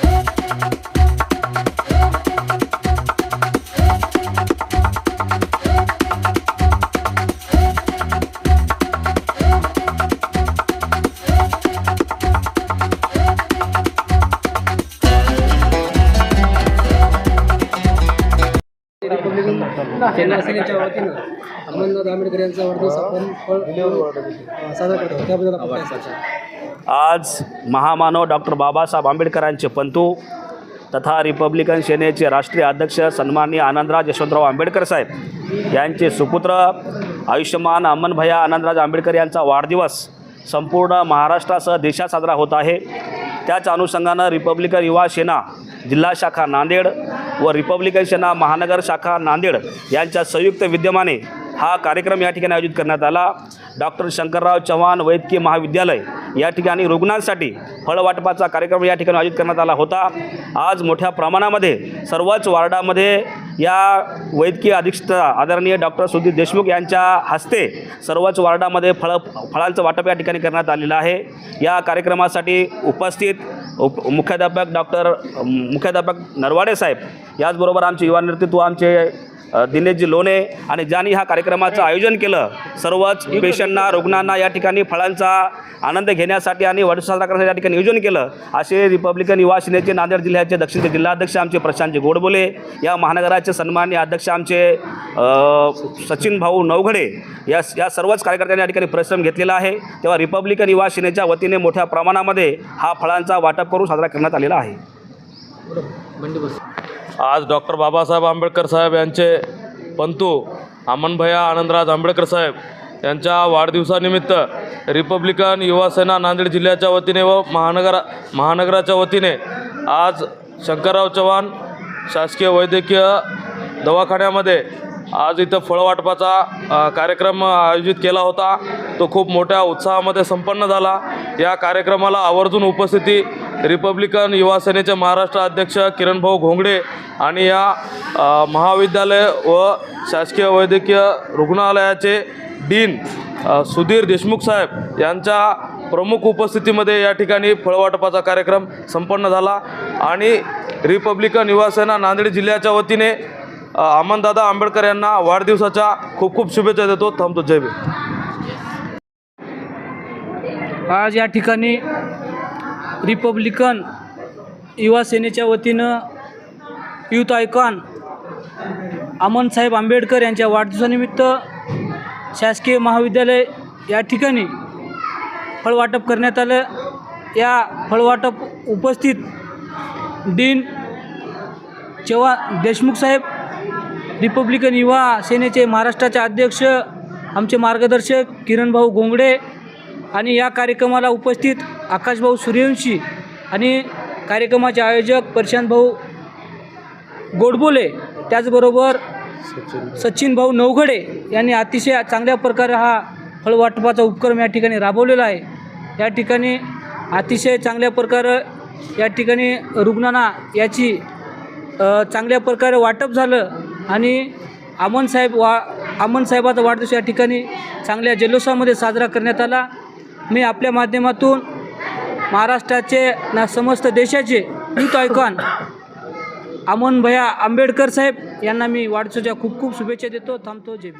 Thank you. शिवसेनेच्या वतीनं अमरनाथ आंबेडकर यांचा वाढदिवस आपण साजरा करतो त्याबद्दल आपण आज महामानव डॉक्टर बाबासाहेब आंबेडकरांचे पंतू तथा रिपब्लिकन सेनेचे राष्ट्रीय अध्यक्ष सन्माननीय आनंदराज यशवंतराव आंबेडकर साहेब यांचे सुपुत्र आयुष्यमान अमनभया आनंदराज आंबेडकर यांचा वाढदिवस संपूर्ण महाराष्ट्रासह देशात साजरा होत आहे. त्याच अनुषंगानं रिपब्लिकन युवा सेना जिल्हा शाखा नांदेड व रिपब्लिकन सेना महानगर शाखा नांदेड यांच्या संयुक्त विद्यमाने हा कार्यक्रम या ठिकाणी आयोजित करण्यात आला. डॉक्टर शंकरराव चव्हाण वैद्यकीय महाविद्यालय या ठिकाणी रुग्णांसाठी फळवाटपाचा कार्यक्रम या ठिकाणी आयोजित करण्यात आला होता. आज मोठ्या प्रमाणामध्ये सर्वच वार्डामध्ये या वैद्यकीय अधिक्षता आदरणीय डॉक्टर सुधीर देशमुख यांच्या हस्ते सर्वच वार्डामध्ये फळ फळांचं वाटप या ठिकाणी करण्यात आलेलं आहे. या कार्यक्रमासाठी उपस्थित उप मुख्याध्यापक डॉक्टर मुख्याध्यापक नरवाडे साहेब. याचबरोबर आमचे युवा नेतृत्व आमचे दिनेशजी लोणे आणि ज्यांनी ह्या कार्यक्रमाचं आयोजन केलं सर्वच पेशंटना रुग्णांना या ठिकाणी फळांचा आनंद घेण्यासाठी आणि वाढदिवस साजरा करण्यासाठी या ठिकाणी नियोजन केलं. असे रिपब्लिकन युवा सेनेचे नांदेड जिल्ह्याचे दक्षिणचे जिल्हाध्यक्ष आमचे प्रशांतजी गोडबोले या महानगराचे सन्मान्य अध्यक्ष आमचे सचिन भाऊ नवघडे या या सर्वच कार्यकर्त्यांनी या ठिकाणी परिश्रम घेतलेला आहे. तेव्हा रिपब्लिकन युवा सेनेच्या वतीने मोठ्या प्रमाणामध्ये हा फळांचा वाटप करून साजरा करण्यात आलेला आहे. आज डॉक्टर बाबासाहेब आंबेडकर साहेब यांचे पंतू अमनभैया आनंदराज आंबेडकर साहेब यांच्या वाढदिवसानिमित्त रिपब्लिकन युवा सेना नांदेड जिल्ह्याच्या वतीने व महानगरा महानगराच्या वतीने आज शंकरराव चव्हाण शासकीय वैद्यकीय दवाखान्यामध्ये आज इथं फळवाटपाचा कार्यक्रम आयोजित केला होता. तो खूप मोठ्या उत्साहामध्ये संपन्न झाला. या कार्यक्रमाला आवर्जून उपस्थिती रिपब्लिकन युवा सेनेचे महाराष्ट्र अध्यक्ष किरणभाऊ घोंगडे आणि या महाविद्यालय व शासकीय वैद्यकीय रुग्णालयाचे डीन सुधीर देशमुख साहेब यांच्या प्रमुख उपस्थितीमध्ये या ठिकाणी फळवाटपाचा कार्यक्रम संपन्न झाला. आणि रिपब्लिकन युवा सेना नांदेड जिल्ह्याच्या वतीने आमनदादा अमनदादा आंबेडकर यांना वाढदिवसाच्या खूप खूप शुभेच्छा देतो. थांबतो. जय आज या ठिकाणी रिपब्लिकन युवा सेनेच्या वतीनं युथ आयकॉन अमनसाहेब आंबेडकर यांच्या वाढदिवसानिमित्त शासकीय महाविद्यालय या ठिकाणी फळवाटप करण्यात आलं. या फळवाटप उपस्थित डीन चव्हाण देशमुख साहेब रिपब्लिकन युवा सेनेचे महाराष्ट्राचे अध्यक्ष आमचे मार्गदर्शक किरणभाऊ गोंगडे आणि या कार्यक्रमाला उपस्थित आकाशभाऊ सूर्यवंशी आणि कार्यक्रमाचे आयोजक प्रशांतभाऊ गोडबोले त्याचबरोबर सचिन भाऊ नवघडे यांनी अतिशय चांगल्या प्रकारे हा फळवाटपाचा उपक्रम या ठिकाणी राबवलेला आहे. या ठिकाणी अतिशय चांगल्या प्रकारे या ठिकाणी रुग्णांना याची चांगल्या प्रकारे वाटप झालं आणि आमनसाहेब वा आमनसाहेबाचा वाढदिवस या ठिकाणी चांगल्या जल्लोषामध्ये साजरा करण्यात आला. मी आपल्या माध्यमातून महाराष्ट्राचे ना समस्त देशाचे युथ आयकॉन अमन भैया आंबेडकर साहेब यांना मी वाढसोच्या खूप खूप शुभेच्छा देतो. थांबतो. जय